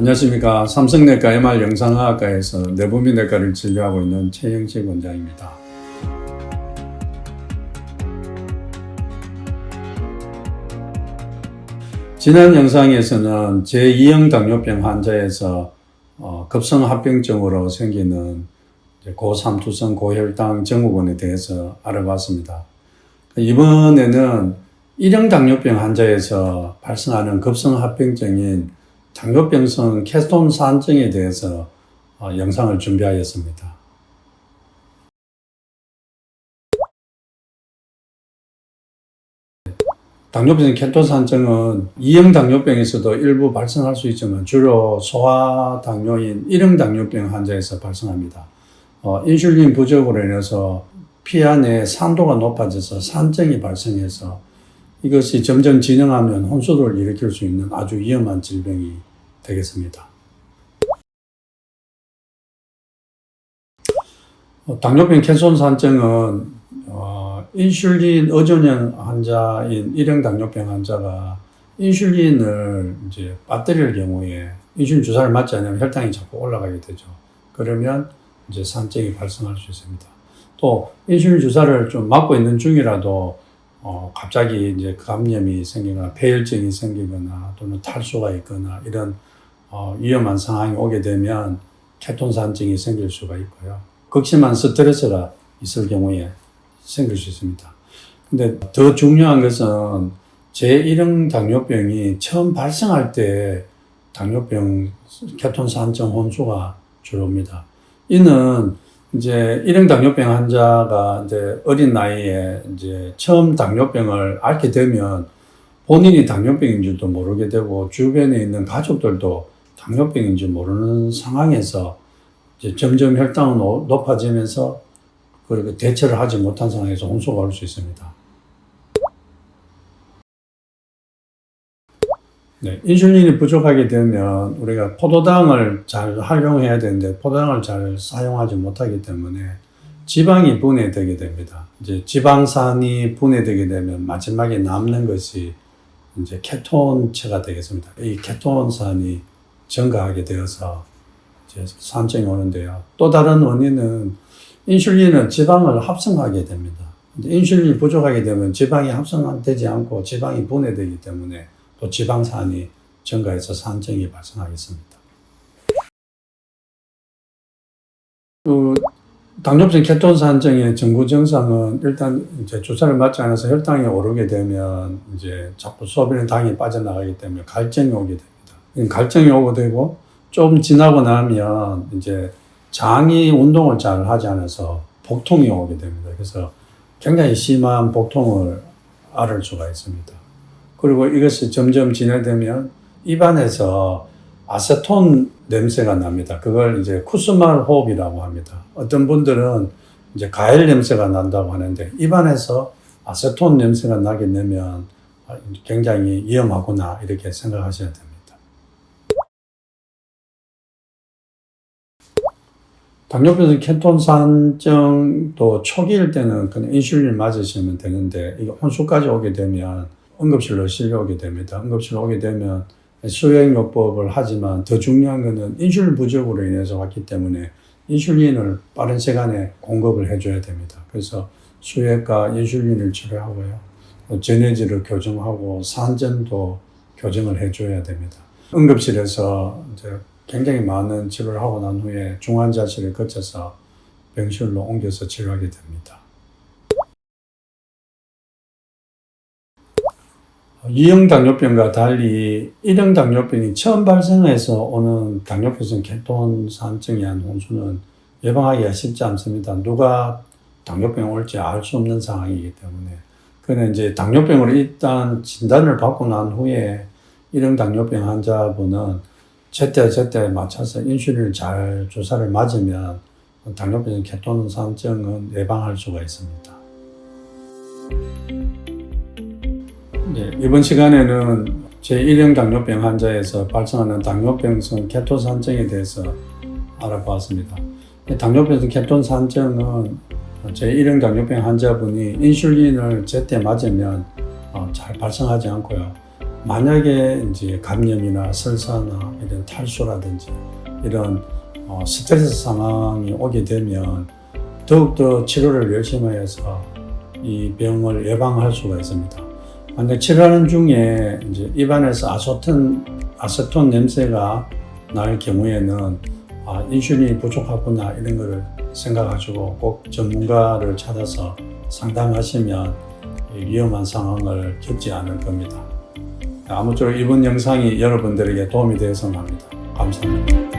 안녕하십니까. 삼성내과 MR 영상의학과에서 내부민내과를 진료하고 있는 최영식 원장입니다. 지난 영상에서는 제2형 당뇨병 환자에서 어, 급성 합병증으로 생기는 이제 고삼투성 고혈당 증후군에 대해서 알아봤습니다. 이번에는 1형 당뇨병 환자에서 발생하는 급성합병증인 당뇨병성 케톤 산증에 대해서 어, 영상을 준비하였습니다. 당뇨병 케톤산증은 2형 당뇨병에서도 일부 발생할 수 있지만 주로 소아 당뇨인 1형 당뇨병 환자에서 발생합니다. 어, 인슐린 부족으로 인해서 피 안에 산도가 높아져서 산증이 발생해서 이것이 점점 진행하면 혼수를 일으킬 수 있는 아주 위험한 질병이 되겠습니다. 어, 당뇨병 케톤산증은 어, 인슐린 의존형 환자인 1형 당뇨병 환자가 인슐린을 이제 빠뜨릴 경우에 인슐린 주사를 맞지 않으면 혈당이 자꾸 올라가게 되죠. 그러면 이제 산증이 발생할 수 있습니다. 또 인슐린 주사를 좀 맞고 있는 중이라도 어, 갑자기 이제 감염이 생기거나 폐혈증이 생기거나 또는 탈수가 있거나 이런 어, 위험한 상황이 오게 되면 케톤산증이 생길 수가 있고요. 극심한 스트레스가 있을 경우에 생길 수 있습니다. 근데 더 중요한 것은 제1형 당뇨병이 처음 발생할 때 당뇨병 케톤산증 혼수가 주로입니다. 이는 이제 1형 당뇨병 환자가 이제 어린 나이에 이제 처음 당뇨병을 앓게 되면 본인이 당뇨병인 줄도 모르게 되고 주변에 있는 가족들도 당뇨병인 줄 모르는 상황에서 이제 점점 혈당은 오- 높아지면서 그리고 대처를 하지 못한 상황에서 혼수가 올 수 있습니다. 네, 인슐린이 부족하게 되면 우리가 포도당을 잘 활용해야 되는데 포도당을 잘 사용하지 못하기 때문에 지방이 분해되게 됩니다. 이제 지방산이 분해되게 되면 마지막에 남는 것이 이제 케톤체가 되겠습니다. 이 케톤산이 증가하게 되어서 이제 산증이 오는데요. 또 다른 원인은 인슐린은 지방을 합성하게 됩니다. 인슐린이 부족하게 되면 지방이 합성되지 않고 지방이 분해되기 때문에 또 지방산이 증가해서 산증이 발생하겠습니다. 그 당뇨병 케톤산증의 전구 증상은 일단 이제 주사를 맞지 않아서 혈당이 오르게 되면 이제 자꾸 소변에 당이 빠져나가기 때문에 갈증이 오게 됩니다. 갈증이 오게 되고 좀 지나고 나면 이제 장이 운동을 잘 하지 않아서 복통이 오게 됩니다. 그래서 굉장히 심한 복통을 앓을 수가 있습니다. 그리고 이것이 점점 진행되면 입안에서 아세톤 냄새가 납니다. 그걸 이제 쿠스말 호흡이라고 합니다. 어떤 분들은 이제 가열 냄새가 난다고 하는데 입안에서 아세톤 냄새가 나게 되면 굉장히 위험하구나 이렇게 생각하셔야 됩니다. 당뇨병 케톤산증도 초기일 때는 그냥 인슐린 맞으시면 되는데 이게 혼수까지 오게 되면 응급실로 실려오게 됩니다. 응급실로 오게 되면 수액요법을 하지만 더 중요한 것은 인슐린 부족으로 인해서 왔기 때문에 인슐린을 빠른 시간에 공급을 해줘야 됩니다. 그래서 수액과 인슐린을 치료하고요. 또 제네지를 교정하고 산전도 교정을 해줘야 됩니다. 응급실에서 이제 굉장히 많은 치료를 하고 난 후에 중환자실을 거쳐서 병실로 옮겨서 치료하게 됩니다. 이형 당뇨병과 달리 1형 당뇨병이 처음 발생해서 오는 당뇨병성 케톤산증에 한 혼수는 예방하기가 쉽지 않습니다. 누가 당뇨병 올지 알 수 없는 상황이기 때문에. 그는 이제 당뇨병으로 일단 진단을 받고 난 후에 1형 당뇨병 환자분은 제때 제때 맞춰서 인슐린을 잘 주사를 맞으면 당뇨병 케톤산증은 예방할 수가 있습니다. 네, 이번 시간에는 제1형 당뇨병 환자에서 발생하는 당뇨병성 케톤 산증에 대해서 알아보았습니다. 당뇨병 케톤스 한증은 제1형 당뇨병 환자분이 인슐린을 제때 맞으면 어, 잘 발생하지 않고요. 만약에 이제 감염이나 설사나 이런 탈수라든지 이런 어, 스트레스 상황이 오게 되면 더욱더 치료를 열심히 해서 이 병을 예방할 수가 있습니다. 만약 치료하는 중에 이제 입안에서 아세톤, 아세톤 냄새가 날 경우에는 아, 인슐린이 부족하구나 이런 거를 생각하시고 꼭 전문가를 찾아서 상담하시면 이 위험한 상황을 겪지 않을 겁니다. 아무쪼록 이번 영상이 여러분들에게 도움이 되었으면 합니다. 감사합니다.